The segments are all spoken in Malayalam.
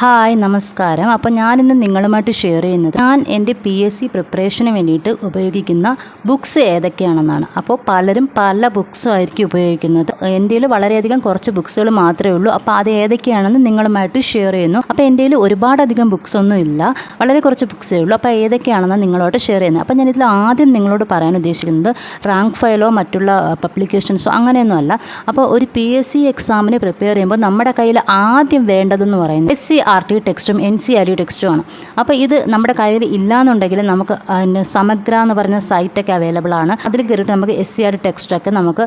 ഹായ് നമസ്കാരം. അപ്പോൾ ഞാനിന്ന് നിങ്ങളുമായിട്ട് ഷെയർ ചെയ്യുന്നത് ഞാൻ എന്റെ പി എസ് സി പ്രിപ്പറേഷന് വേണ്ടിയിട്ട് ഉപയോഗിക്കുന്ന ബുക്സ് ഏതൊക്കെയാണെന്നാണ്. അപ്പോൾ പലരും പല ബുക്സും ആയിരിക്കും ഉപയോഗിക്കുന്നത്. എന്റെ വളരെയധികം കുറച്ച് ബുക്സുകൾ മാത്രമേ ഉള്ളൂ. അപ്പോൾ അത് ഏതൊക്കെയാണെന്ന് നിങ്ങളുമായിട്ട് ഷെയർ ചെയ്യുന്നു. അപ്പോൾ എന്റെ ഒരുപാടധികം ബുക്സ് ഒന്നും ഇല്ല. വളരെ കുറച്ച് ബുക്സേ ഉള്ളൂ. അപ്പോൾ ഏതൊക്കെയാണെന്ന് നിങ്ങളോട് ഷെയർ ചെയ്യുന്നത്. അപ്പോൾ ഞാനിതിൽ ആദ്യം നിങ്ങളോട് പറയാൻ ഉദ്ദേശിക്കുന്നത് റാങ്ക് ഫയലോ മറ്റുള്ള പബ്ലിക്കേഷൻസോ അങ്ങനെയൊന്നും അല്ല. അപ്പോൾ ഒരു പി എസ് സി എക്സാമിന് പ്രിപ്പയർ ചെയ്യുമ്പോൾ നമ്മുടെ കയ്യിൽ ആദ്യം വേണ്ടതെന്ന് പറയുന്നത് എസ് സി ആർ ടി ടെക്സ്റ്റും എൻ സി ആർ ടി ടെക്സ്റ്റും ആണ്. അപ്പോൾ ഇത് നമ്മുടെ കയ്യിൽ ഇല്ലാന്നുണ്ടെങ്കിൽ നമുക്ക് സമഗ്ര എന്ന് പറഞ്ഞ സൈറ്റൊക്കെ അവൈലബിൾ ആണ്. അതിൽ കയറിയിട്ട് നമുക്ക് എസ് സി ആർ ടെക്സ്റ്റൊക്കെ നമുക്ക്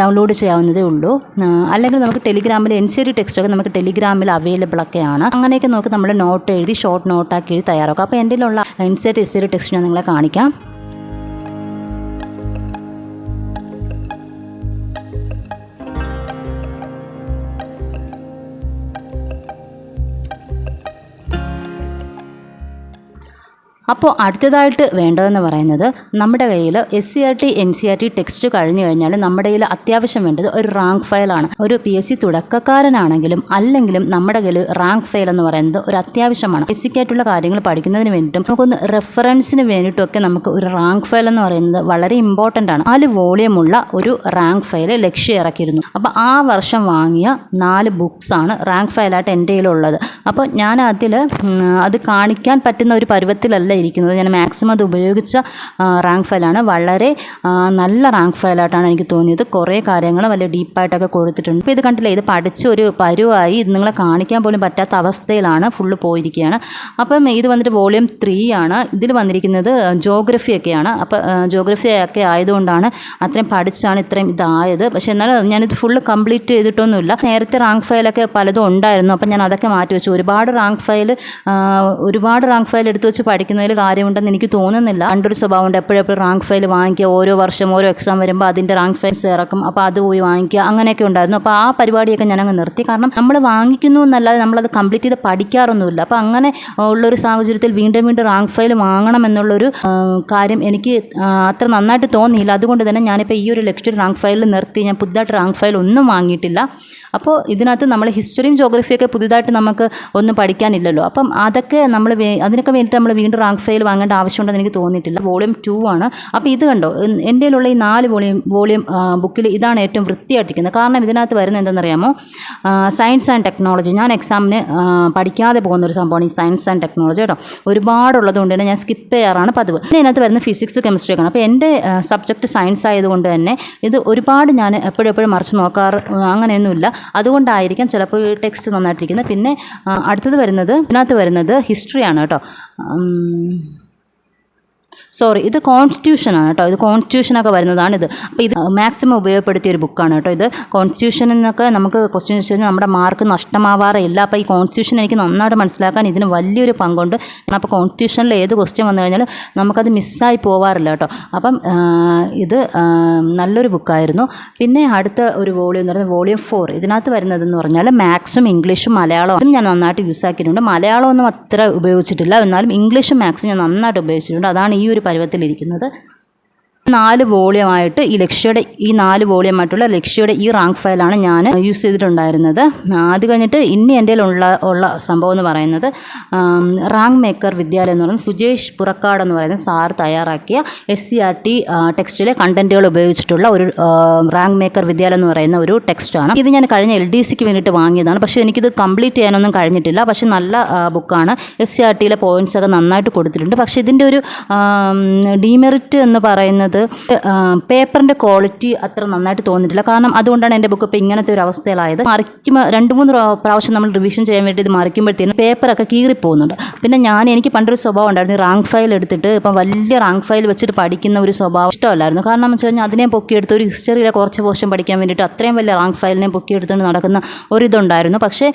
ഡൗൺലോഡ് ചെയ്യാവുന്നതേ ഉള്ളൂ. അല്ലെങ്കിൽ നമുക്ക് ടെലിഗ്രാമിൽ എൻ സി ആർ ടെക്സ്റ്റൊക്കെ നമുക്ക് ടെലിഗ്രാമിൽ അവൈലബിൾ ഒക്കെയാണ് അങ്ങനെയൊക്കെ നോക്കി നമ്മൾ നോട്ട് എഴുതി ഷോർട്ട് നോട്ടാക്കി എഴുതി തയ്യാറാക്കും അപ്പോൾ എന്റെ ഉള്ള N C R T S C R text ഞാൻ നിങ്ങളെ കാണിക്കാം. അപ്പോൾ അടുത്തതായിട്ട് വേണ്ടതെന്ന് പറയുന്നത് നമ്മുടെ കയ്യിൽ S C R T N C R T text കഴിഞ്ഞു കഴിഞ്ഞാൽ നമ്മുടെ കയ്യിൽ അത്യാവശ്യം വേണ്ടത് ഒരു റാങ്ക് ഫയലാണ് ഒരു പി എസ് സി തുടക്കക്കാരനാണെങ്കിലും അല്ലെങ്കിലും നമ്മുടെ കയ്യിൽ റാങ്ക് ഫയൽ എന്ന് പറയുന്നത് ഒരു അത്യാവശ്യമാണ്. ബേസിക്കായിട്ടുള്ള കാര്യങ്ങൾ പഠിക്കുന്നതിന് വേണ്ടിയിട്ടും നമുക്കൊന്ന് റെഫറൻസിന് വേണ്ടിയിട്ടുമൊക്കെ നമുക്ക് ഒരു റാങ്ക് ഫയൽ എന്ന് പറയുന്നത് വളരെ ഇമ്പോർട്ടന്റ് ആണ്. നാല് വോളിയമുള്ള ഒരു റാങ്ക് ഫയൽ ലക്ഷ്യം ഇറക്കിയിരുന്നു. അപ്പോൾ ആ വർഷം വാങ്ങിയ നാല് ബുക്സാണ് റാങ്ക് ഫയലായിട്ട് എന്റെ കയ്യിലുള്ളത്. അപ്പോൾ ഞാൻ അതിൽ അത് കാണിക്കാൻ പറ്റുന്ന ഒരു പരുവത്തിലല്ല ഇരിക്കുന്നത്. ഞാൻ മാക്സിമം അത് ഉപയോഗിച്ച റാങ്ക് ഫയലാണ്. വളരെ നല്ല റാങ്ക് ഫയലായിട്ടാണ് എനിക്ക് തോന്നിയത്. കുറേ കാര്യങ്ങൾ വലിയ ഡീപ്പായിട്ടൊക്കെ കൊടുത്തിട്ടുണ്ട്. അപ്പോൾ ഇത് കണ്ടില്ല ഇത് പഠിച്ച ഒരു പരുവായി ഇത് നിങ്ങളെ കാണിക്കാൻ പോലും പറ്റാത്ത അവസ്ഥയിലാണ് ഫുള്ള് പോയിരിക്കുകയാണ് അപ്പം ഇത് വന്നിട്ട് വോളിയം ത്രീ ആണ്. ഇതിൽ വന്നിരിക്കുന്നത് ജോഗ്രഫി ഒക്കെയാണ്. അപ്പോൾ ജോഗ്രഫി ഒക്കെ ആയതുകൊണ്ടാണ് അത്രയും പഠിച്ചാണ് ഇത്രയും ഇതായത്. പക്ഷേ എന്നാലും ഞാനിത് ഫുള്ള് കംപ്ലീറ്റ് ചെയ്തിട്ടൊന്നുമില്ല. നേരത്തെ റാങ്ക് ഫയലൊക്കെ പലതും ഉണ്ടായിരുന്നു. അപ്പം ഞാൻ അതൊക്കെ മാറ്റി വെച്ചു ഒരുപാട് റാങ്ക് ഫയൽ ഒരുപാട് റാങ്ക് ഫയൽ എടുത്തു വെച്ച് പഠിക്കുന്നതിൽ കാര്യമുണ്ടെന്ന് എനിക്ക് തോന്നുന്നില്ല. പണ്ടൊരു സ്വഭാവമുണ്ട്. എപ്പോഴെപ്പോഴും റാങ്ക് ഫയൽ വാങ്ങിക്കുക. ഓരോ വർഷം ഓരോ എക്സാം വരുമ്പോൾ അതിന്റെ റാങ്ക് ഫയൽസ് ഇറക്കും. അപ്പോൾ അത് പോയി വാങ്ങിക്കുക. അങ്ങനെയൊക്കെ ഉണ്ടായിരുന്നു. അപ്പോൾ ആ പരിപാടിയൊക്കെ ഞാൻ അങ്ങ് നിർത്തി. കാരണം നമ്മൾ വാങ്ങിക്കുന്നു എന്നല്ലാതെ നമ്മളത് കംപ്ലീറ്റ് ചെയ്ത് പഠിക്കാറൊന്നുമില്ല. അപ്പോൾ അങ്ങനെ ഉള്ളൊരു സാഹചര്യത്തിൽ വീണ്ടും വീണ്ടും റാങ്ക് ഫയൽ വാങ്ങണം എന്നുള്ളൊരു കാര്യം എനിക്ക് അത്ര നന്നായിട്ട് തോന്നിയില്ല. അതുകൊണ്ട് തന്നെ ഞാനിപ്പോൾ ഈ ഒരു ലക്ഷ്യം റാങ്ക് ഫയലിൽ നിർത്തി. ഞാൻ പുതുതായിട്ട് റാങ്ക് ഫയൽ ഒന്നും വാങ്ങിയിട്ടില്ല. അപ്പോൾ ഇതിനകത്ത് നമ്മൾ ഹിസ്റ്ററിയും ജോഗ്രഫിയൊക്കെ പുതുതായിട്ട് നമുക്ക് ഒന്നും പഠിക്കാനില്ലല്ലോ. അപ്പം അതൊക്കെ നമ്മൾ അതിനൊക്കെ വേണ്ടിയിട്ട് നമ്മൾ വീണ്ടും റാങ്ക് ഫയൽ വാങ്ങേണ്ട ആവശ്യമുണ്ടെന്ന് എനിക്ക് തോന്നിയിട്ടില്ല. വോളിയം ടു ആണ്. അപ്പോൾ ഇത് കണ്ടോ? എൻ- എന്റെ കയ്യിലുള്ള ഈ നാല് വോളിയം വോളിയം ബുക്കിൽ ഇതാണ് ഏറ്റവും വൃത്തിയായിട്ടിരിക്കുന്നത്. കാരണം ഇതിനകത്ത് വരുന്നത് എന്താണെന്നറിയാമോ? സയൻസ് ആൻഡ് ടെക്നോളജി ഞാൻ എക്സാമിന് പഠിക്കാതെ പോകുന്ന ഒരു സംഭവമാണ് ഈ സയൻസ് ആൻഡ് ടെക്നോളജി കേട്ടോ. ഒരുപാടുള്ളത് കൊണ്ട് തന്നെ ഞാൻ സ്കിപ്പ് ചെയ്യാറാണ് പതിവ്. പിന്നെ ഇതിനകത്ത് വരുന്ന ഫിസിക്സ് കെമിസ്ട്രി ഒക്കെയാണ്. അപ്പോൾ എന്റെ സബ്ജക്റ്റ് സയൻസ് ആയതുകൊണ്ട് തന്നെ ഇത് ഒരുപാട് ഞാൻ എപ്പോഴും എപ്പോഴും മറിച്ച് നോക്കാറ് അങ്ങനെയൊന്നുമില്ല. അതുകൊണ്ടായിരിക്കാം ചിലപ്പോൾ ടെക്സ്റ്റ് നന്നായിട്ടിരിക്കുന്നത്. പിന്നെ അടുത്തത് വരുന്നത് ഇതിനകത്ത് വരുന്നത് ഹിസ്റ്ററിയാണ് കേട്ടോ. Um, സോറി ഇത് കോൺസ്റ്റിറ്റ്യൂഷനാണ് കേട്ടോ. ഇത് കോൺസ്റ്റിറ്റ്യൂഷനൊക്കെ വരുന്നതാണ് ഇത്. അപ്പോൾ ഇത് മാക്സിമം ഉപയോഗപ്പെടുത്തിയ ഒരു ബുക്കാണ് കേട്ടോ ഇത്. കോൺസ്റ്റിറ്റ്യൂഷൻ എന്നൊക്കെ നമുക്ക് ക്വസ്റ്റ്യൻ വെച്ച് നമ്മുടെ മാർക്ക് നഷ്ടമാവാറില്ല അപ്പോൾ ഈ കോൺസ്റ്റിറ്റ്യൂഷൻ എനിക്ക് നന്നായിട്ട് മനസ്സിലാക്കാൻ ഇതിന് വലിയൊരു പങ്കുണ്ട്. അപ്പോൾ കോൺസ്റ്റിറ്റ്യൂഷനിൽ ഏത് ക്വസ്റ്റ്യൻ വന്നു കഴിഞ്ഞാൽ നമുക്കത് മിസ്സായി പോവാറില്ല കേട്ടോ. അപ്പം ഇത് നല്ലൊരു ബുക്കായിരുന്നു പിന്നെ അടുത്ത ഒരു വോളിയം എന്ന് പറയുന്നത് വോളിയം ഫോർ ഇതിനകത്ത് വരുന്നതെന്ന് പറഞ്ഞാൽ മാത്സും ഇംഗ്ലീഷും മലയാളവും അതും ഞാൻ നന്നായിട്ട് യൂസ് ആക്കിയിട്ടുണ്ട്. മലയാളം ഒന്നും അത്ര ഉപയോഗിച്ചിട്ടില്ല. എന്നാലും ഇംഗ്ലീഷും മാത്സും ഞാൻ നന്നായിട്ട് ഉപയോഗിച്ചിട്ടുണ്ട്. അതാണ് ഈ ഒരു പരുവത്തിലിരിക്കുന്നത്. നാല് വോളിയമായിട്ട് ഈ ലക്ഷ്യയുടെ ഈ നാല് വോളിയമായിട്ടുള്ള ലക്ഷ്യയുടെ ഈ റാങ്ക് ഫയലാണ് ഞാൻ യൂസ് ചെയ്തിട്ടുണ്ടായിരുന്നത്. അത് കഴിഞ്ഞിട്ട് ഇനി എന്റെ ഉള്ള ഉള്ള സംഭവം എന്ന് പറയുന്നത് റാങ്ക് മേക്കർ വിദ്യാലയം എന്ന് പറയുന്നത് സുജേഷ് പുറക്കാട് എന്ന് പറയുന്ന സാർ തയ്യാറാക്കിയ എസ് സി ആർ ടി ടെക്സ്റ്റിലെ കണ്ടന്റുകൾ ഉപയോഗിച്ചിട്ടുള്ള ഒരു റാങ്ക് മേക്കർ വിദ്യാലയം എന്ന് പറയുന്ന ഒരു ടെക്സ്റ്റാണ്. ഇത് ഞാൻ കഴിഞ്ഞ എൽ ഡി സിക്ക് വേണ്ടിയിട്ട് വാങ്ങിയതാണ്. പക്ഷേ എനിക്കിത് കംപ്ലീറ്റ് ചെയ്യാനൊന്നും കഴിഞ്ഞിട്ടില്ല. പക്ഷേ നല്ല ബുക്കാണ്. എസ് സി ആർ ടിയിലെ പോയിന്റ്സ് ഒക്കെ നന്നായിട്ട് കൊടുത്തിട്ടുണ്ട്. പക്ഷേ ഇതിന്റെ ഒരു ഡീമെറിറ്റ് എന്ന് പറയുന്നത് പേപ്പറിന്റെ ക്വാളിറ്റി അത്ര നന്നായിട്ട് തോന്നിയിട്ടില്ല. കാരണം അതുകൊണ്ടാണ് എന്റെ ബുക്ക് ഇപ്പോൾ ഇങ്ങനത്തെ ഒരു അവസ്ഥയിലായത്. മറിക്കുമ്പോൾ രണ്ട് മൂന്ന് പ്രാവശ്യം നമ്മൾ റിവിഷൻ ചെയ്യാൻ വേണ്ടി ഇത് മറിക്കുമ്പോഴത്തേനും പേപ്പറൊക്കെ കീറിപ്പോകുന്നുണ്ട്. പിന്നെ ഞാൻ എനിക്ക് പണ്ടൊരു സ്വഭാവം ഉണ്ടായിരുന്നു റാങ്ക് ഫയൽ എടുത്തിട്ട് ഇപ്പം വലിയ റാങ്ക് ഫയൽ വെച്ചിട്ട് പഠിക്കുന്ന ഒരു സ്വഭാവം ഇഷ്ടമല്ലായിരുന്നു. കാരണം വെച്ച് കഴിഞ്ഞാൽ അതിനെ പൊക്കിയെടുത്ത് ഒരു ഹിസ്റ്ററിയിലെ കുറച്ച് പോർഷൻ പഠിക്കാൻ വേണ്ടിയിട്ട് അത്രയും വലിയ റാങ്ക് ഫയലിനെ പൊക്കിയെടുത്തുകൊണ്ട് നടക്കുന്ന ഒരിതുണ്ടായിരുന്നു. പക്ഷേ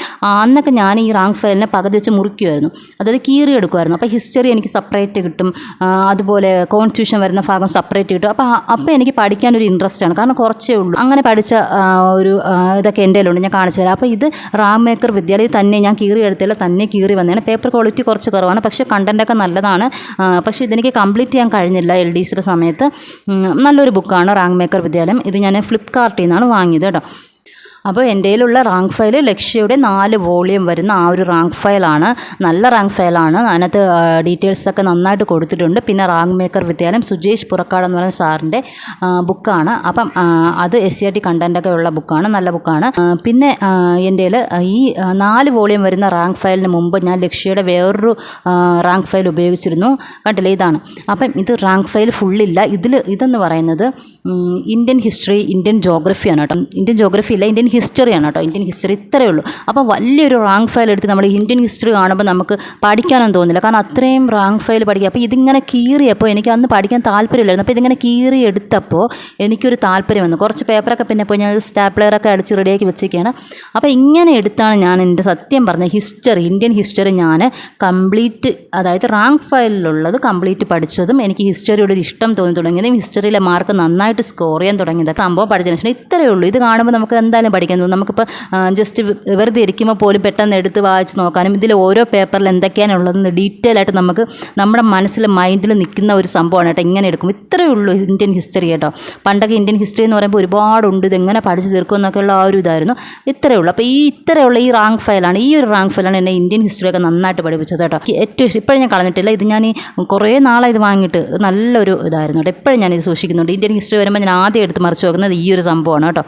അന്നൊക്കെ ഞാൻ ഈ റാങ്ക് ഫയലിനെ പകുതി വെച്ച് മുറിക്കുമായിരുന്നു അതായത് കീറി എടുക്കുമായിരുന്നു അപ്പോൾ ഹിസ്റ്ററി എനിക്ക് സെപ്പറേറ്റ് കിട്ടും. അതുപോലെ കോൺസ്റ്റിറ്റ്യൂഷൻ വരുന്ന ഭാഗം സെപ്പറേറ്റ് കിട്ടും അപ്പോൾ അപ്പം എനിക്ക് പഠിക്കാൻ ഒരു ഇൻട്രസ്റ്റ് ആണ്. കാരണം കുറച്ചേ ഉള്ളൂ. അങ്ങനെ പഠിച്ച ഒരു ഇതൊക്കെ എന്റെ കയ്യിലുണ്ട്. ഞാൻ കാണിച്ചു തരാം. അപ്പോൾ ഇത് റാം മേക്കർ വിദ്യാലയം തന്നെ ഞാൻ കീറി എടുത്തില്ല. തന്നെ കീറി വന്നതാണ്. പേപ്പർ ക്വാളിറ്റി കുറച്ച് കുറവാണ്. പക്ഷേ കണ്ടന്റൊക്കെ നല്ലതാണ്. പക്ഷേ ഇതെനിക്ക് കംപ്ലീറ്റ് ചെയ്യാൻ കഴിഞ്ഞില്ല എൽ ഡി സിയുടെ സമയത്ത്. നല്ലൊരു ബുക്കാണ് റാങ്ക് മേക്കർ വിദ്യാലയം. ഇത് ഞാൻ ഫ്ലിപ്കാർട്ടിൽ നിന്നാണ് വാങ്ങിയത് കേട്ടോ. അപ്പോൾ എന്റെ കയ്യിലുള്ള റാങ്ക് ഫയൽ ലക്ഷ്യയുടെ നാല് വോളിയം വരുന്ന ആ ഒരു റാങ്ക് ഫയലാണ് നല്ല റാങ്ക് ഫയലാണ് അതിനകത്ത് ഡീറ്റെയിൽസൊക്കെ നന്നായിട്ട് കൊടുത്തിട്ടുണ്ട്. പിന്നെ റാങ്ക് മേക്കർ വിദ്യാലയം സുജേഷ് പുറക്കാട് എന്ന് പറയുന്ന സാറിന്റെ ബുക്കാണ് അപ്പം അത് എസ് സി ആർ ടി കണ്ടന്റൊക്കെ ഉള്ള ബുക്കാണ് നല്ല ബുക്കാണ് പിന്നെ എന്റെ ഈ നാല് വോളിയം വരുന്ന റാങ്ക് ഫയലിന് മുമ്പ് ഞാൻ ലക്ഷ്യയുടെ വേറൊരു റാങ്ക് ഫയൽ ഉപയോഗിച്ചിരുന്നു. കണ്ടില്ലേ? ഇതാണ്. അപ്പം ഇത് റാങ്ക് ഫയൽ ഫുള്ളില്ല ഇതിൽ ഇതെന്ന് പറയുന്നത് ഇന്ത്യൻ ഹിസ്റ്ററി ഇന്ത്യൻ ജോഗ്രഫിയാണ് കേട്ടോ. ഇന്ത്യൻ ജോഗ്രഫി അല്ല ഇന്ത്യൻ ഹിസ്റ്ററിയാണ് കേട്ടോ. ഇന്ത്യൻ ഹിസ്റ്ററി ഇത്രയേ ഉള്ളൂ. അപ്പോൾ വലിയൊരു റാങ്ക് ഫയൽ എടുത്ത് നമ്മൾ ഇന്ത്യൻ ഹിസ്റ്ററി കാണുമ്പോൾ നമുക്ക് പഠിക്കാനൊന്നും തോന്നില്ല. കാരണം അത്രയും റാങ്ക് ഫയൽ പഠിക്കുക. അപ്പോൾ ഇതിങ്ങനെ കീറിയപ്പോൾ എനിക്ക് അന്ന് പഠിക്കാൻ താല്പര്യമില്ലായിരുന്നു. അപ്പോൾ ഇതിങ്ങനെ കീറി എടുത്തപ്പോൾ എനിക്കൊരു താല്പര്യം വന്നു കുറച്ച് പേപ്പറൊക്കെ പിന്നെ പോയി ഞാൻ സ്റ്റാപ്ലറൊക്കെ അടിച്ച് റെഡിയാക്കി വെച്ചേക്കാണ് അപ്പോൾ ഇങ്ങനെ എടുത്താണ് ഞാൻ എന്റെ സത്യം പറഞ്ഞ ഹിസ്റ്ററി ഇന്ത്യൻ ഹിസ്റ്ററി ഞാൻ കംപ്ലീറ്റ് അതായത് റാങ്ക് ഫയലിലുള്ളത് കംപ്ലീറ്റ് പഠിച്ചതും എനിക്ക് ഹിസ്റ്ററിയോട് ഒരു ഇഷ്ടം തോന്നി തുടങ്ങിയതും ഹിസ്റ്ററിയിലെ മാർക്ക് നന്നായിട്ട് സ്കോർ ചെയ്യാൻ തുടങ്ങിയത് സംഭവം പഠിച്ചതിന് ശേഷം ഇത്രയേ ഉള്ളൂ. ഇത് കാണുമ്പോൾ നമുക്ക് എന്തായാലും പഠിക്കാൻ തോന്നും. നമുക്കിപ്പോൾ ജസ്റ്റ് വെറുതെ ഇരിക്കുമ്പോൾ പോലും പെട്ടെന്ന് എടുത്ത് വായിച്ച് നോക്കാനും ഇതിൽ ഓരോ പേപ്പറിൽ എന്തൊക്കെയാണ് ഉള്ളതെന്ന് ഡീറ്റെയിൽ ആയിട്ട് നമുക്ക് നമ്മുടെ മനസ്സിൽ മൈൻഡിൽ നിൽക്കുന്ന ഒരു സംഭവമാണ് കേട്ടോ. ഇങ്ങനെ എടുക്കും ഇത്രയേ ഉള്ളൂ ഇന്ത്യൻ ഹിസ്റ്ററി കേട്ടോ. പണ്ടൊക്കെ ഇന്ത്യൻ ഹിസ്റ്ററി എന്ന് പറയുമ്പോൾ ഒരുപാടുണ്ട്. ഇതെങ്ങനെ പഠിച്ച് തീർക്കും എന്നൊക്കെയുള്ള ആ ഒരു ഇതായിരുന്നു. ഇത്രയേ ഉള്ളൂ. അപ്പോൾ ഈ ഇത്രയുള്ള ഈ റാങ്ക് ഫയലാണ് ഈ ഒരു റാങ്ക് ഫയലാണ് എന്നെ ഇന്ത്യൻ ഹിസ്റ്ററിയൊക്കെ നന്നായിട്ട് പഠിപ്പിച്ചത് കേട്ടോ. ഏറ്റവും ഇപ്പോഴും ഞാൻ കളഞ്ഞിട്ടില്ല. ഇത് ഞാൻ കുറേ നാളായി ഇത് വാങ്ങിയിട്ട് നല്ലൊരു ഇതായിരുന്നു കേട്ടോ. എപ്പോഴും ഞാനിത് സൂക്ഷിക്കുന്നുണ്ട്. ഇന്ത്യൻ ഹിസ്റ്ററി വരുമ്പോൾ ഞാൻ ആദ്യം എടുത്ത് മറിച്ച് വെക്കുന്നത് ഈ ഒരു സംഭവമാണ് കേട്ടോ.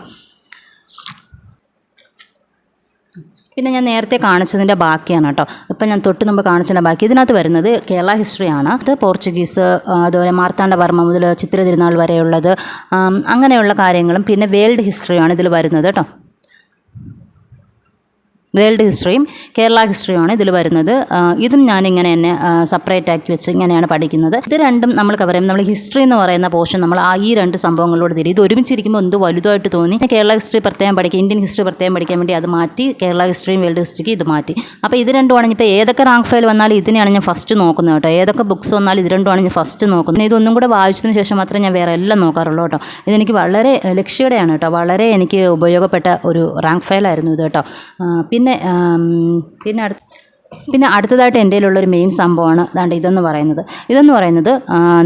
പിന്നെ ഞാൻ നേരത്തെ കാണിച്ചതിന്റെ ബാക്കിയാണ് കേട്ടോ. ഇപ്പം ഞാൻ തൊട്ട് മുമ്പ് കാണിച്ചതിന്റെ ബാക്കി. ഇതിനകത്ത് വരുന്നത് കേരള ഹിസ്റ്ററിയാണ് അത് പോർച്ചുഗീസ് അതുപോലെ മാർത്താണ്ഡവർമ്മ മുതൽ ചിത്ര തിരുനാൾ വരെയുള്ളത് അങ്ങനെയുള്ള കാര്യങ്ങളും പിന്നെ വേൾഡ് ഹിസ്റ്ററിയാണ് ഇതിൽ വരുന്നത് കേട്ടോ. വേൾഡ് ഹിസ്റ്ററിയും കേരള ഹിസ്റ്ററിയുമാണ് ഇതിൽ വരുന്നത്. ഇതും ഞാൻ ഞാനിങ്ങനെ തന്നെ സെപ്പറേറ്റ് ആക്കി വെച്ച് ഇങ്ങനെയാണ് പഠിക്കുന്നത്. ഇത് രണ്ടും നമ്മൾ കവർ ചെയ്യുമ്പോൾ നമ്മൾ ഹിസ്റ്ററി എന്ന് പറയുന്ന പോർഷൻ നമ്മൾ ആ ഈ രണ്ട് സംഭവങ്ങളോട് തരും ഇത് ഒരുമിച്ചിരിക്കുമ്പോൾ എന്ത് വലുതായിട്ട് തോന്നി. കേരള ഹിസ്റ്ററി പ്രത്യേകം പഠിക്കുക ഇന്ത്യൻ ഹിസ്റ്ററി പ്രത്യേകം പഠിക്കാൻ വേണ്ടി അത് മാറ്റി കേരള ഹിസ്റ്ററിയും വേൾഡ് ഹിസ്റ്ററിക്ക് ഇത് മാറ്റി. അപ്പോൾ ഇത് രണ്ടുമാണ് ഇപ്പോൾ ഏതൊക്കെ റാങ്ക് ഫയൽ വന്നാലും ഇതിനെയാണ് ഞാൻ ഫസ്റ്റ് നോക്കുന്നത് കേട്ടോ. ഏതൊക്കെ ബുക്സ് വന്നാലും ഇത് രണ്ടുമാണ് ഞാൻ ഫസ്റ്റ് നോക്കുന്നത്. ഇതൊന്നും കൂടെ വായിച്ചതിന് ശേഷം മാത്രമേ ഞാൻ വേറെ എല്ലാം നോക്കാറുള്ളൂ കേട്ടോ. ഇതെനിക്ക് വളരെ ലക്ഷ്യയുടെയാണ് കേട്ടോ. വളരെ എനിക്ക് ഉപയോഗപ്പെട്ട ഒരു റാങ്ക് ഫയലായിരുന്നു ഇത് കേട്ടോ. ആ, പിന്നെ പിന്നെ അടുത്ത പിന്നെ അടുത്തതായിട്ട് എന്റെ കയ്യിലുള്ളൊരു മെയിൻ സംഭവമാണ് അതാണ്ട് ഇതെന്ന് പറയുന്നത്. ഇതെന്ന് പറയുന്നത്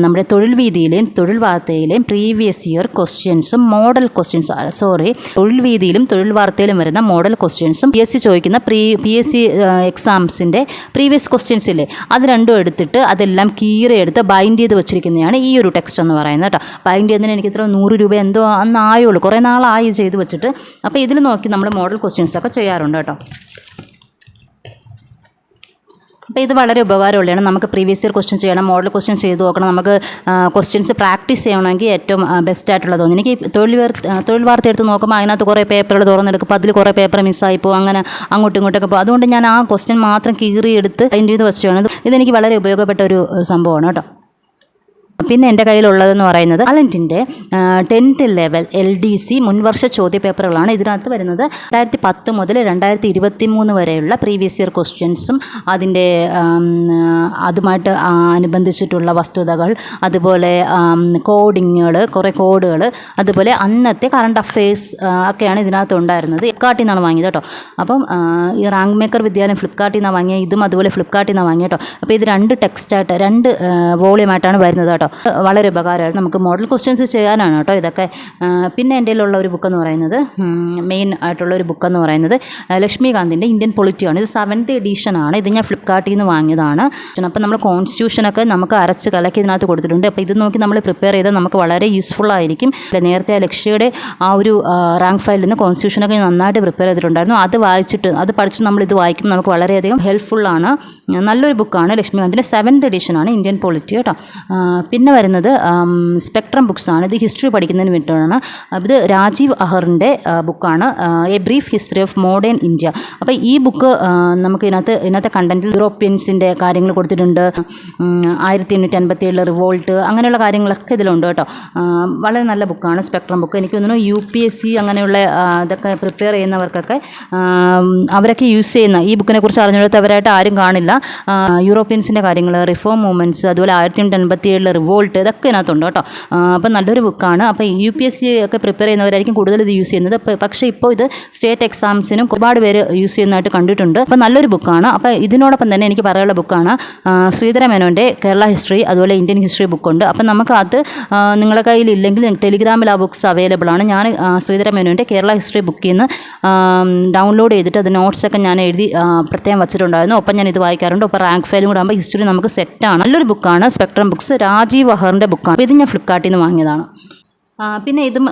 നമ്മുടെ തൊഴിൽ വീതിയിലെയും തൊഴിൽ വാർത്തയിലെയും പ്രീവിയസ് ഇയർ ക്വസ്റ്റ്യൻസും മോഡൽ ക്വസ്റ്റ്യൻസ് സോറി തൊഴിൽ വീതിയിലും തൊഴിൽ വാർത്തയിലും വരുന്ന മോഡൽ ക്വസ്റ്റ്യൻസും പി എസ് സി ചോദിക്കുന്ന പ്രീ പി എസ് സി എക്സാംസിന്റെ പ്രീവിയസ് ക്വസ്റ്റ്യൻസ് ഇല്ലേ? അത് രണ്ടും എടുത്തിട്ട് അതെല്ലാം കീറി എടുത്ത് ബൈൻഡ് ചെയ്ത് വെച്ചിരിക്കുന്നതാണ് ഈ ഒരു ടെക്സ്റ്റ് എന്ന് പറയുന്നത് കേട്ടോ. ബൈൻഡ് ചെയ്യുന്നതിന് എനിക്ക് ഇത്ര നൂറ് രൂപ എന്തോ അന്ന് ആയുള്ളൂ. കുറേ നാളായി ചെയ്ത് വെച്ചിട്ട്. അപ്പോൾ ഇതിൽ നോക്കി നമ്മൾ മോഡൽ ക്വസ്റ്റ്യൻസ് ഒക്കെ ചെയ്യാറുണ്ട് കേട്ടോ. അപ്പോൾ ഇത് വളരെ ഉപകാരമുള്ളതാണ്. നമുക്ക് പ്രീവിയസ് ഇയർ ക്വസ്റ്റ്യൻ ചെയ്യണം മോഡൽ ക്വസ്റ്റ്യൻ ചെയ്ത് നോക്കണം. നമുക്ക് ക്വസ്റ്റ്യൻസ് പ്രാക്ടീസ് ചെയ്യണമെങ്കിൽ ഏറ്റവും ബെസ്റ്റ് ആയിട്ടുള്ളത് തോന്നി എനിക്ക് തൊഴിൽ തൊഴിൽ വാർത്ത എടുത്ത് നോക്കുമ്പോൾ അതിനകത്ത് കുറേ പേപ്പറുകൾ തുറന്നെടുക്കും. അപ്പോൾ അതിൽ കുറേ പേപ്പർ മിസ്സായി പോകും. അങ്ങനെ അങ്ങോട്ടും ഇങ്ങോട്ടൊക്കെ പോകും. അതുകൊണ്ട് ഞാൻ ആ ക്വസ്റ്റ്യൻ മാത്രം കീറി എടുത്ത് അതിന്റെ ഇത് വെച്ചാണ് ഇത് ഇതെനിക്ക് വളരെ ഉപയോഗപ്പെട്ട ഒരു സംഭവമാണ് കേട്ടോ. പിന്നെ എന്റെ കയ്യിലുള്ളതെന്ന് പറയുന്നത് അലന്റിന്റെ tenth level L D C മുൻവർഷ ചോദ്യപേപ്പറുകളാണ്. ഇതിനകത്ത് വരുന്നത് രണ്ടായിരത്തി പത്ത് മുതൽ രണ്ടായിരത്തി ഇരുപത്തി മൂന്ന് വരെയുള്ള പ്രീവിയസ് ഇയർ ക്വസ്റ്റ്യൻസും അതിന്റെ അതുമായിട്ട് അനുബന്ധിച്ചിട്ടുള്ള വസ്തുതകൾ അതുപോലെ കോഡിങ്ങുകൾ കുറേ കോഡുകൾ അതുപോലെ അന്നത്തെ കറണ്ട് അഫയേഴ്സ് ഒക്കെയാണ് ഇതിനകത്ത് ഉണ്ടായിരുന്നത്. ഫ്ലിപ്കാർട്ടിൽ നിന്നാണ് വാങ്ങിയത് കേട്ടോ. അപ്പം ഈ റാങ്ക് മേക്കർ വിദ്യാലയം ഫ്ലിപ്കാർട്ടിൽ നിന്നാണ് വാങ്ങിയത് ഇതും അതുപോലെ ഫ്ലിപ്കാർട്ടിൽ നിന്നാണ് വാങ്ങിയ കേട്ടോ. അപ്പോൾ ഇത് രണ്ട് ടെക്സ്റ്റായിട്ട് രണ്ട് വോളിയമായിട്ടാണ് വരുന്നത് കേട്ടോ. വളരെ ഉപകാരമായിരുന്നു നമുക്ക് മോഡൽ ക്വസ്റ്റ്യൻസ് ചെയ്യാനാണ് കേട്ടോ ഇതൊക്കെ. പിന്നെ എന്റെ ഉള്ള ഒരു ബുക്ക് എന്ന് പറയുന്നത് മെയിൻ ആയിട്ടുള്ള ഒരു ബുക്ക് എന്ന് പറയുന്നത് ലക്ഷ്മികാന്തിന്റെ ഇന്ത്യൻ പൊളിറ്റിയാണ് ഇത് സെവൻത്ത് ആണ്. ഇത് ഞാൻ ഫ്ലിപ്കാർട്ടിൽ നിന്ന് വാങ്ങിയതാണ്. അപ്പോൾ നമ്മൾ കോൺസ്റ്റിറ്റ്യൂഷനൊക്കെ നമുക്ക് അരച്ച് കലക്കി ഇതിനകത്ത് കൊടുത്തിട്ടുണ്ട്. അപ്പോൾ ഇത് നോക്കി നമ്മൾ പ്രിപ്പയർ ചെയ്താൽ നമുക്ക് വളരെ യൂസ്ഫുൾ ആയിരിക്കും. നേരത്തെ ലക്ഷ്യയുടെ ആ ഒരു റാങ്ക് ഫയലിൽ നിന്ന് കോൺസ്റ്റിറ്റ്യൂഷനൊക്കെ നന്നായിട്ട് പ്രിപ്പയർ ചെയ്തിട്ടുണ്ടായിരുന്നു. അത് വായിച്ചിട്ട് അത് പഠിച്ച് നമ്മൾ ഇത് വായിക്കും നമുക്ക് വളരെയധികം ഹെൽപ്ഫുള്ളാണ് നല്ലൊരു ബുക്കാണ് ലക്ഷ്മികാന്തിന്റെ സെവൻത്ത് എഡീഷനാണ് ഇന്ത്യൻ പൊളിറ്റി കേട്ടോ. ആ, പിന്നെ വരുന്നത് സ്പെക്ട്രം ബുക്സാണ് ഇത് ഹിസ്റ്ററി പഠിക്കുന്നതിന് വേണ്ടിയിട്ടാണ്. ഇത് രാജീവ് അഹറിന്റെ ബുക്കാണ് a brief history of modern India അപ്പോൾ ഈ ബുക്ക് നമുക്ക് ഇതിനകത്ത് ഇതിനകത്തെ കണ്ടന്റിൽ യൂറോപ്യൻസിന്റെ കാര്യങ്ങൾ കൊടുത്തിട്ടുണ്ട്. ആയിരത്തി എണ്ണൂറ്റി അൻപത്തി ഏഴിൽ റിവോൾട്ട് അങ്ങനെയുള്ള കാര്യങ്ങളൊക്കെ ഇതിലുണ്ട് കേട്ടോ. വളരെ നല്ല ബുക്കാണ് സ്പെക്ട്രം ബുക്ക് എനിക്ക് തോന്നുന്നു യു പി എസ് സി അങ്ങനെയുള്ള ഇതൊക്കെ പ്രിപ്പയർ ചെയ്യുന്നവർക്കൊക്കെ അവരൊക്കെ യൂസ് ചെയ്യുന്ന ഈ ബുക്കിനെ കുറിച്ച് അറിഞ്ഞെടുത്തവരായിട്ട് ആരും കാണില്ല. യൂറോപ്യൻസിന്റെ കാര്യങ്ങൾ റിഫോം മൂവ്മെന്റ്സ് അതുപോലെ ആയിരത്തി എണ്ണൂറ്റി അൻപത്തി ഏഴിൽ വോൾട്ട് ഇതൊക്കെ ഇതിനകത്തുണ്ട് കേട്ടോ. അപ്പം നല്ലൊരു ബുക്കാണ്. അപ്പോൾ യു പി എസ് സി ഒക്കെ പ്രിപ്പയർ ചെയ്യുന്നവരായിരിക്കും കൂടുതൽ ഇത് യൂസ് ചെയ്യുന്നത്. അപ്പോൾ പക്ഷേ ഇപ്പോൾ ഇത് സ്റ്റേറ്റ് എക്സാംസിനും ഒരുപാട് പേര് യൂസ് ചെയ്യുന്നതായിട്ട് കണ്ടിട്ടുണ്ട്. അപ്പോൾ നല്ലൊരു ബുക്കാണ്. അപ്പോൾ ഇതിനോടൊപ്പം തന്നെ എനിക്ക് പറയാനുള്ള ബുക്കാണ് ശ്രീധര മേനോന്റെ കേരള ഹിസ്റ്ററി അതുപോലെ ഇന്ത്യൻ ഹിസ്റ്ററി ബുക്കുണ്ട് അപ്പം നമുക്ക് അത് നിങ്ങളുടെ കയ്യിൽ ഇല്ലെങ്കിൽ ടെലിഗ്രാമിൽ ആ ബുക്ക്സ് അവൈലബിൾ ആണ്. ഞാൻ ശ്രീധര മേനോന്റെ കേരള ഹിസ്റ്ററി ബുക്കിൽ നിന്ന് ഡൗൺലോഡ് ചെയ്തിട്ട് അത് നോട്ട്സൊക്കെ ഞാൻ എഴുതി പ്രത്യേകം വെച്ചിട്ടുണ്ടായിരുന്നു. ഒപ്പം ഞാൻ ഇത് വായിക്കാറുണ്ട്. ഒപ്പം റാങ്ക് ഫയലും കൂടെ ആകുമ്പോൾ ഹിസ്റ്ററി നമുക്ക് സെറ്റാണ് നല്ലൊരു ബുക്കാണ് സ്പെക്ട്രം ബുക്സ് രാജീവ് വഹറിന്റെ ബുക്കാണ് ഇത് ഞാൻ ഫ്ലിപ്കാർട്ടിൽ നിന്ന് വാങ്ങിയതാണ്. പിന്നെ ഇതും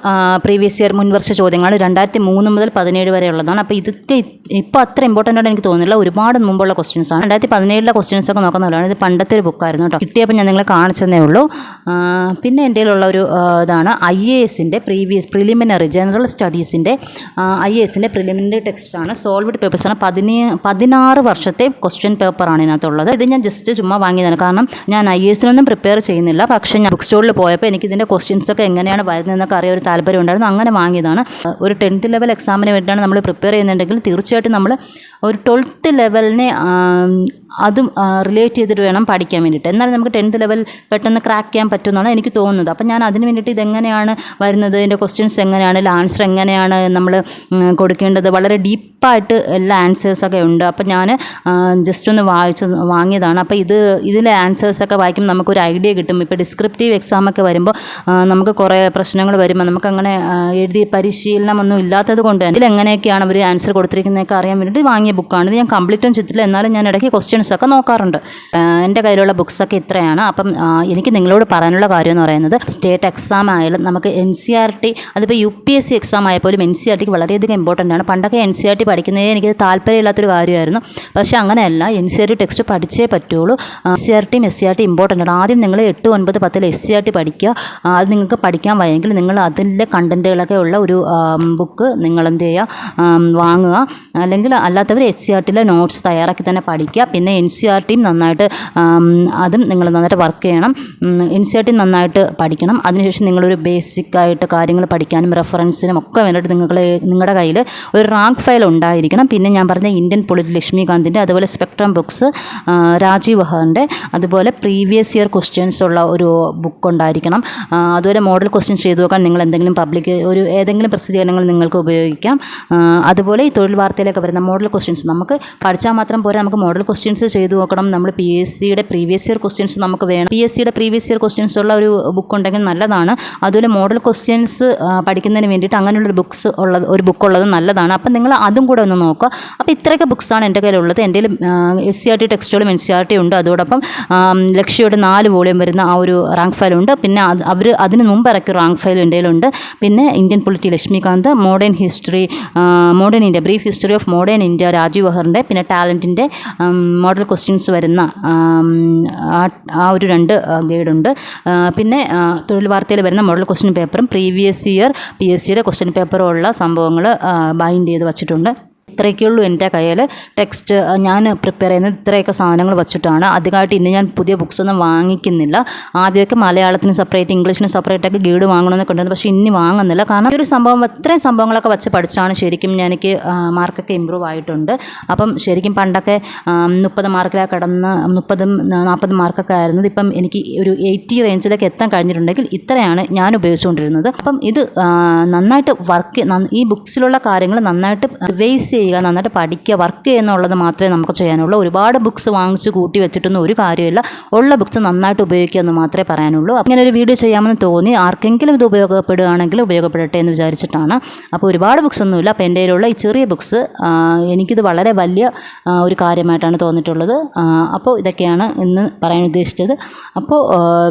പ്രീവിയസ് ഇയർ മുൻവർഷ ചോദ്യങ്ങൾ രണ്ടായിരത്തി മൂന്ന് മുതൽ പതിനേഴ് വരെ ഉള്ളതാണ് അപ്പോൾ ഇതൊക്കെ ഇപ്പോൾ അത്ര ഇമ്പോർട്ടന്റ് ആയിട്ട് എനിക്ക് തോന്നുന്നില്ല. ഒരുപാട് മുമ്പുള്ള ക്വസ്റ്റ്യൻസ് ആണ്. രണ്ടായിരത്തി പതിനേഴിലെ ക്വസ്റ്റ്യൻസ് ഒക്കെ നോക്കുന്നതാണ് ഇത് പണ്ടത്തെ ഒരു ബുക്കായിരുന്നു കേട്ടോ. കിട്ടിയപ്പോൾ ഞാൻ നിങ്ങളെ കാണിച്ചതേ ഉള്ളൂ. പിന്നെ എന്റെ കയ്യിലുള്ള ഒരു ഇതാണ് ഐ എ എസിന്റെ പ്രീവിയസ് പ്രിലിമിനറി ജനറൽ സ്റ്റഡീസിന്റെ ഐ എ എസിന്റെ പ്രിലിമിനറി ടെക്സ്റ്റാണ് സോൾവഡ് പേപ്പേഴ്സാണ് പതിനേ പതിനാറ് വർഷത്തെ ക്വസ്റ്റ്യൻ പേപ്പറാണ് ഇതിനകത്തുള്ളത്. ഇത് ഞാൻ ജസ്റ്റ് ചുമ്മാ വാങ്ങിയതാണ്. കാരണം ഞാൻ ഐ എസിനൊന്നും പ്രിപ്പയർ ചെയ്യുന്നില്ല. പക്ഷേ ഞാൻ ബുക്ക് സ്റ്റോറിൽ പോയപ്പോൾ എനിക്ക് ഇതിന്റെ ക്വസ്റ്റ്യൻസ് ഒക്കെ എങ്ങനെയാണ് വരുന്നതെന്നൊക്കെ അറിയാൻ ഒരു താല്പര്യം ഉണ്ടായിരുന്നു. അങ്ങനെ വാങ്ങിയതാണ്. ഒരു ടെൻത്ത് ലെവൽ എക്സാമിന് വേണ്ടിയിട്ടാണ് നമ്മൾ പ്രിപ്പയർ ചെയ്യുന്നുണ്ടെങ്കിൽ തീർച്ചയായിട്ടും നമ്മൾ ഒരു ട്വൽത്ത് ലെവലിനെ അതും റിലേറ്റ് ചെയ്തിട്ട് വേണം പഠിക്കാൻ വേണ്ടിയിട്ട്. എന്നാലും നമുക്ക് ടെൻത്ത് ലെവൽ പെട്ടെന്ന് ക്രാക്ക് ചെയ്യാൻ പറ്റുമെന്നാണ് എനിക്ക് തോന്നുന്നത്. അപ്പം ഞാൻ അതിന് വേണ്ടിയിട്ട് ഇതെങ്ങനെയാണ് വരുന്നത്? ഇതിന്റെ ക്വസ്റ്റ്യൻസ് എങ്ങനെയാണ്? ആൻസർ എങ്ങനെയാണ് നമ്മൾ കൊടുക്കേണ്ടത്? വളരെ ഡീപ്പായിട്ട് എല്ലാ ആൻസേഴ്സൊക്കെ ഉണ്ട്. അപ്പം ഞാൻ ജസ്റ്റ് ഒന്ന് വായിച്ച് വാങ്ങിയതാണ്. അപ്പോൾ ഇത് ഇതിലെ ആൻസേഴ്സൊക്കെ വായിക്കുമ്പോൾ നമുക്കൊരു ഐഡിയ കിട്ടും. ഇപ്പോൾ ഡിസ്ക്രിപ്റ്റീവ് എക്സാം ഒക്കെ വരുമ്പോൾ നമുക്ക് കുറേ പ്രശ്നങ്ങൾ വരുമ്പോൾ നമുക്കങ്ങനെ എഴുതി പരിശീലനമൊന്നും ഇല്ലാത്തത് കൊണ്ട് തന്നെ ഇതിലെങ്ങനെയൊക്കെയാണ് അവർ ആൻസർ കൊടുത്തിരിക്കുന്നതൊക്കെ അറിയാൻ വേണ്ടിയിട്ട് വാങ്ങിയ ബുക്കാണ് ഇത് ഞാൻ കംപ്ലീറ്റും ചുറ്റില്ല എന്നാലും ഞാൻ ഇടയ്ക്ക് ക്വസ്റ്റ്യൻസ് ഒക്കെ നോക്കാറുണ്ട്. എന്റെ കയ്യിലുള്ള ബുക്സൊക്കെ ഇത്രയാണ്. അപ്പം എനിക്ക് നിങ്ങളോട് പറയാനുള്ള കാര്യം എന്ന് പറയുന്നത് സ്റ്റേറ്റ് എക്സാം ആയാലും നമുക്ക് എൻ സി ആർ ടി അതിപ്പോൾ U P S C exam ആയപ്പോലും N C R ടിക്ക് വളരെയധികം ഇമ്പോർട്ടന്റ് ആണ്. പണ്ടൊക്കെ എൻ സി ആർ ടി പഠിക്കുന്നതേ എനിക്ക് താല്പര്യമില്ലാത്തൊരു കാര്യമായിരുന്നു. പക്ഷേ അങ്ങനെയല്ല N C R T text പഠിച്ചേ പറ്റുള്ളൂ. എസ് സി ആർ ടിയും S C R T important ആണ്. ആദ്യം നിങ്ങൾ എട്ട് ഒൻപത് പത്തിൽ എസ് സി ആർ ടി പഠിക്കുക. അത് നിങ്ങൾക്ക് പഠിക്കാൻ വയ്യെങ്കിൽ നിങ്ങൾ അതിലെ കണ്ടന്റുകളൊക്കെ ഉള്ള ഒരു ബുക്ക് നിങ്ങൾ എന്ത് ചെയ്യുക വാങ്ങുക. അല്ലെങ്കിൽ അല്ലാത്തവർ എസ് സി ആർ ടിയിലെ നോട്ട്സ് തയ്യാറാക്കി തന്നെ പഠിക്കുക. പിന്നെ എൻ സി ആർ ടിയും നന്നായിട്ട് അതും നിങ്ങൾ നന്നായിട്ട് വർക്ക് ചെയ്യണം. എൻ സി ആർ ടി നന്നായിട്ട് പഠിക്കണം. അതിനുശേഷം നിങ്ങളൊരു ബേസിക് ആയിട്ട് കാര്യങ്ങൾ പഠിക്കാനും റെഫറൻസിനും ഒക്കെ വേണ്ടിയിട്ട് നിങ്ങൾ നിങ്ങളുടെ കയ്യിൽ ഒരു റാങ്ക് ഫയൽ ഉണ്ടായിരിക്കണം. പിന്നെ ഞാൻ പറഞ്ഞ ഇന്ത്യൻ പൊളിറ്റ് ലക്ഷ്മികാന്തിന്റെ അതുപോലെ സ്പെക്ട്രം ബുക്സ് രാജീവ് വഹറിന്റെ അതുപോലെ പ്രീവിയസ് ഇയർ ക്വസ്റ്റ്യൻസ് ഉള്ള ഒരു ബുക്ക് ഉണ്ടായിരിക്കണം. അതുപോലെ മോഡൽ ക്വസ്റ്റ്യൻസ് ചെയ്തു നോക്കാൻ നിങ്ങൾ എന്തെങ്കിലും പബ്ലിക് ഒരു ഏതെങ്കിലും പ്രസിദ്ധീകരണങ്ങൾ നിങ്ങൾക്ക് ഉപയോഗിക്കാം. അതുപോലെ ഈ തൊഴിൽ വാർത്തയിലൊക്കെ വരുന്ന മോഡൽ ക്വസ്റ്റ്യൻസ് നമുക്ക് പഠിച്ചാൽ മാത്രം പോരാ നമുക്ക് മോഡൽ ക്വസ്റ്റ്യൻസ് ചെയ്തു നോക്കണം. നമ്മൾ പി എസ് സിയുടെ പ്രീവിയസ് ഇയർ ക്വസ്റ്റ്യൻസ് നമുക്ക് വേണം. പി എസ് സിയുടെ പ്രീവിയസ് ഇയർ ക്വസ്റ്റ്യൻസ് ഉള്ള ഒരു ബുക്ക് ഉണ്ടെങ്കിൽ നല്ലതാണ്. അതുപോലെ മോഡൽ ക്വസ്റ്റ്യൻസ് പഠിക്കുന്നതിന് വേണ്ടിയിട്ട് അങ്ങനെയുള്ളൊരു ബുക്സ് ഉള്ളത് ഒരു ബുക്ക് ഉള്ളത് നല്ലതാണ്. അപ്പം നിങ്ങൾ അതും കൂടെ ഒന്ന് നോക്കുക. അപ്പോൾ ഇത്രയൊക്കെ ബുക്സാണ് എന്റെ കയ്യിലുള്ളത്. എന്റെ എസ് സി ആർ ടി ടെക്സ്റ്റുകളും എൻ സി ആർ ടി ഉണ്ട്. അതോടൊപ്പം ലക്ഷ്യയുടെ നാല് വോളിയം വരുന്ന ആ ഒരു റാങ്ക് ഫയൽ ഉണ്ട്. പിന്നെ അത് അവർ അതിന് മുമ്പ് ഇറക്കിയ റാങ്ക് ഫയൽ എന്റെ കയ്യിലുണ്ട്. പിന്നെ Indian polity Laxmikanth modern history modern India brief history of modern India Rajiv വഹറിന്റെ പിന്നെ ടാലന്റിന്റെ മോഡൽ ക്വസ്റ്റ്യൻസ് വരുന്ന ആ- ഒരു രണ്ട് ഗൈഡുണ്ട് പിന്നെ തൊഴിൽ വാർത്തയിൽ വരുന്ന മോഡൽ ക്വസ്റ്റ്യൻ പേപ്പറും പ്രീവിയസ് ഇയർ പി എസ് സിയുടെ ക്വസ്റ്റ്യൻ പേപ്പറും ഉള്ള സംഭവങ്ങൾ ബൈൻഡ് ചെയ്ത് വച്ചിട്ടുണ്ട്. ഇത്രയൊക്കെയുള്ളൂ എന്റെ കയ്യിൽ. ടെക്സ്റ്റ് ഞാൻ പ്രിപ്പയർ ചെയ്യുന്നത് ഇത്രയൊക്കെ സാധനങ്ങൾ വെച്ചിട്ടാണ്. അധികമായിട്ട് ഇന്ന് ഞാൻ പുതിയ ബുക്സ് ഒന്നും വാങ്ങിക്കുന്നില്ല. ആദ്യമൊക്കെ മലയാളത്തിന് സെപ്പറേറ്റ് ഇംഗ്ലീഷിന് സെപ്പറേറ്റ് ഒക്കെ ഗൈഡ് വാങ്ങണമെന്നൊക്കെ ഉണ്ടായിരുന്നു. പക്ഷേ ഇനി വാങ്ങുന്നില്ല. കാരണം ഈ ഒരു സംഭവം ഇത്രയും സംഭവങ്ങളൊക്കെ വെച്ച് പഠിച്ചാണ് ശരിക്കും എനിക്ക് മാർക്കൊക്കെ ഇമ്പ്രൂവ് ആയിട്ടുണ്ട്. അപ്പം ശരിക്കും പണ്ടൊക്കെ മുപ്പത് മാർക്കിലൊക്കെ കടന്ന് മുപ്പതും നാൽപ്പത് മാർക്കൊക്കെ ആയിരുന്നത് ഇപ്പം എനിക്ക് ഒരു എയ്റ്റി റേഞ്ചിലേക്ക് എത്താൻ കഴിഞ്ഞിട്ടുണ്ടെങ്കിൽ ഇത്രയാണ് ഞാൻ ഉപയോഗിച്ചുകൊണ്ടിരുന്നത്. അപ്പം ഇത് നന്നായിട്ട് വർക്ക് ഈ ബുക്സിലുള്ള കാര്യങ്ങൾ നന്നായിട്ട് റിവൈസ് ചെയ്യുക നന്നായിട്ട് പഠിക്കുക വർക്ക് ചെയ്യുന്നുള്ളത് മാത്രമേ നമുക്ക് ചെയ്യാനുള്ളൂ. ഒരുപാട് ബുക്സ് വാങ്ങിച്ച് കൂട്ടി വെച്ചിട്ടൊന്നും ഒരു കാര്യമില്ല. ഉള്ള ബുക്സ് നന്നായിട്ട് ഉപയോഗിക്കുക എന്ന് മാത്രമേ പറയാനുള്ളൂ. അങ്ങനെ ഒരു വീഡിയോ ചെയ്യാമെന്ന് തോന്നി. ആർക്കെങ്കിലും ഇത് ഉപയോഗപ്പെടുകയാണെങ്കിൽ ഉപയോഗപ്പെടട്ടെ എന്ന് വിചാരിച്ചിട്ടാണ്. അപ്പോൾ ഒരുപാട് ബുക്സ് ഒന്നുമില്ല. അപ്പോൾ എന്റെ കയ്യിലുള്ള ഈ ചെറിയ ബുക്സ് എനിക്കിത് വളരെ വലിയ ഒരു കാര്യമായിട്ടാണ് തോന്നിയിട്ടുള്ളത്. അപ്പോൾ ഇതൊക്കെയാണ് ഇന്ന് പറയാൻ ഉദ്ദേശിച്ചത്. അപ്പോൾ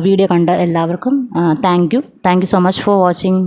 വീഡിയോ കണ്ട എല്ലാവർക്കും thank you thank you so much for watching